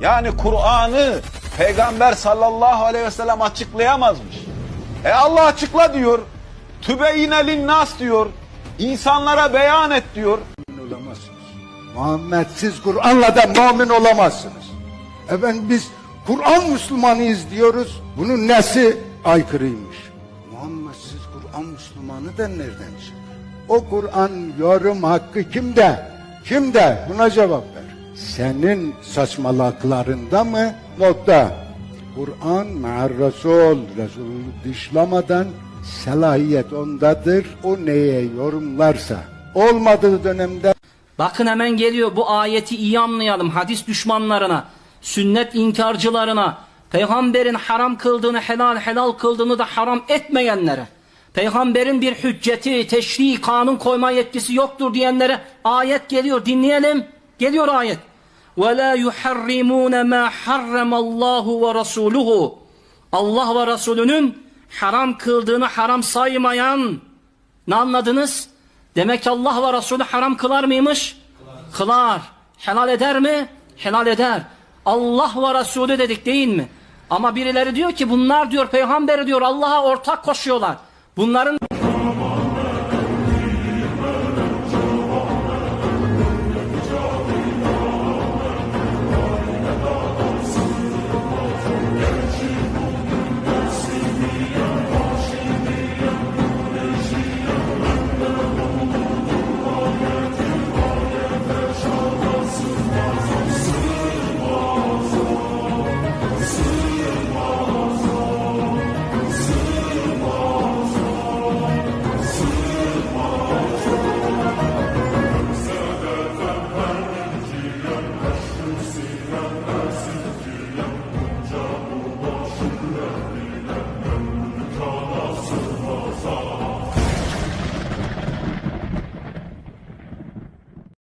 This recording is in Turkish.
Yani Kur'an'ı Peygamber sallallahu aleyhi ve sellem açıklayamazmış. E Allah açıkla diyor. Tübeyine linnas diyor. İnsanlara beyan et diyor. Olamazsınız. Muhammedsiz Kur'an'la da mümin olamazsınız. Efendim biz Kur'an Müslümanıyız diyoruz. Bunun nesi aykırıymış? Muhammedsiz Kur'an Müslümanı da nereden çıktı? O Kur'an yorum hakkı kimde? Kimde? Buna cevap. Senin saçmalıklarında mı? Nokta. Kur'an ma'ar Resul. Resulü dışlamadan selahiyet ondadır. O neye yorumlarsa. Olmadığı dönemde Bakın hemen geliyor bu ayeti iyi anlayalım hadis düşmanlarına, sünnet inkarcılarına, peygamberin haram kıldığını helal helal kıldığını da haram etmeyenlere, peygamberin bir hücceti, teşri, kanun koyma yetkisi yoktur diyenlere ayet geliyor dinleyelim. Geliyor ayet. وَلَا يُحَرِّمُونَ مَا حَرَّمَ اللّٰهُ وَرَسُولُهُ Allah ve Resulünün haram kıldığını haram saymayan ne anladınız? Demek ki Allah ve Resulü haram kılar mıymış? Kılar. Helal eder mi? Helal eder. Allah ve Resulü dedik değil mi? Ama birileri diyor ki bunlar diyor peygamberi diyor Allah'a ortak koşuyorlar. Bunların Amen.